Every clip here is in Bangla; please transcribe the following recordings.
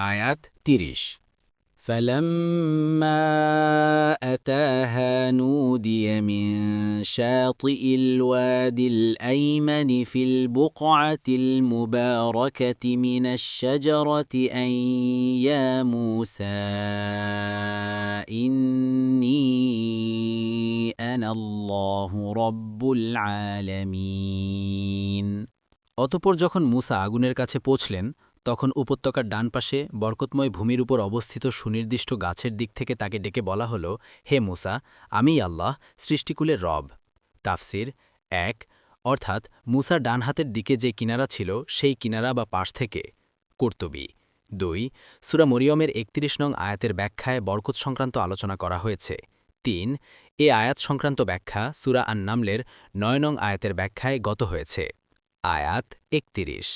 আয়াত তিরিশ فلما أتاها نودي من شاطئ الوادي الأيمن في البقعة المباركة من الشجرة أن يا موسى إني أنا الله رب العالمين অতপর যখন মুসা আগুনের কাছে পৌঁছলেন তখন উপত্যকার ডান পাশে বরকতময় ভূমির উপর অবস্থিত সুনির্দিষ্ট গাছের দিক থেকে তাকে ডেকে বলা হল, হে মুসা আমি আল্লাহ, সৃষ্টিকুলের রব। তাফসির এক, অর্থাৎ মুসা ডান হাতের দিকে যে কিনারা ছিল, সেই কিনারা বা পাশ থেকে। কর্তবী দুই, সুরা মরিয়মের একত্রিশ নং আয়াতের ব্যাখ্যায় বরকত সংক্রান্ত আলোচনা করা হয়েছে। তিন, এ আয়াত সংক্রান্ত ব্যাখ্যা সুরা আন নামলের নয় নং আয়াতের ব্যাখ্যায় গত হয়েছে। আয়াত একত্রিশ।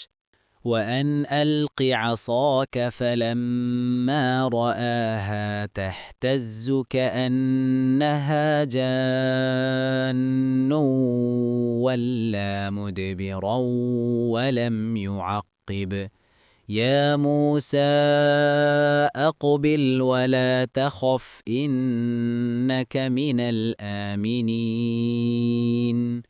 وأن ألق عصاك فلما رآها تهتز كأنها جان ولا مدبرا ولم يعقب يا موسى أقبل ولا تخف إنك من الآمنين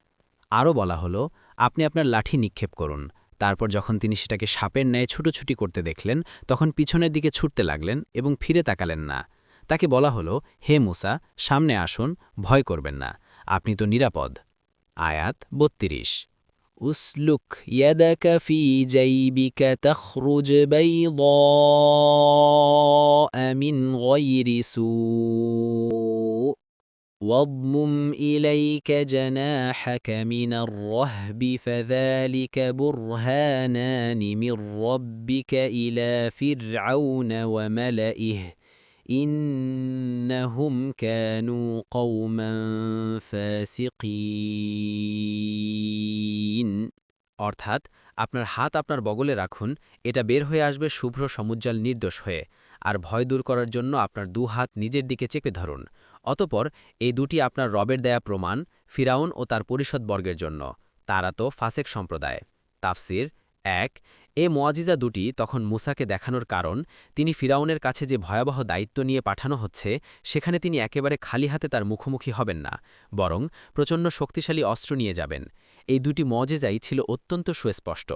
আরও বলা হলো আপনি আপনার লাঠি নিক্ষেপ করুন তারপর যখন তিনি সেটাকে সাপের ন্যায় ছুটোছুটি করতে দেখলেন, তখন পিছনের দিকে ছুটতে লাগলেন এবং ফিরে তাকালেন না। তাকে বলা হলো, হে মুসা, সামনে আসুন, ভয় করবেন না, আপনি তো নিরাপদ। আয়াত বত্রিশ। উসলুক ইয়াদাকা واضمم إليك جناحك من الرهب فذلك برهانان من ربك إلى فرعون وملئه إنهم كانوا قوما فاسقين অর্থাৎ আপনার হাত আপনার বগলে রাখুন এটা বের হয়ে আসবে শুভ্র সমুজ্জ্বল নির্দোষ হয়ে আর ভয় দূর করার জন্য আপনার দু হাত নিজের দিকে চেপে ধরুন অতপর এই দুটি আপনার রবের দেয়া প্রমাণ ফিরাউন ও তার পরিষদবর্গের জন্য, তারা তো ফাসেক সম্প্রদায়। তাফসির এক, এ মোয়াজিজা দুটি তখন মুসাকে দেখানোর কারণ তিনি ফিরাউনের কাছে যে ভয়াবহ দায়িত্ব নিয়ে পাঠানো হচ্ছে, সেখানে তিনি একেবারে খালি হাতে তার মুখোমুখি হবেন না, বরং প্রচণ্ড শক্তিশালী অস্ত্র নিয়ে যাবেন। এই দুটি মজেজাই ছিল অত্যন্ত সুস্পষ্ট।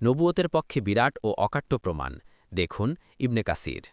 নবুয়তের পক্ষে বিরাট ও অকাট্য প্রমাণ। দেখুন ইবনে কাসির।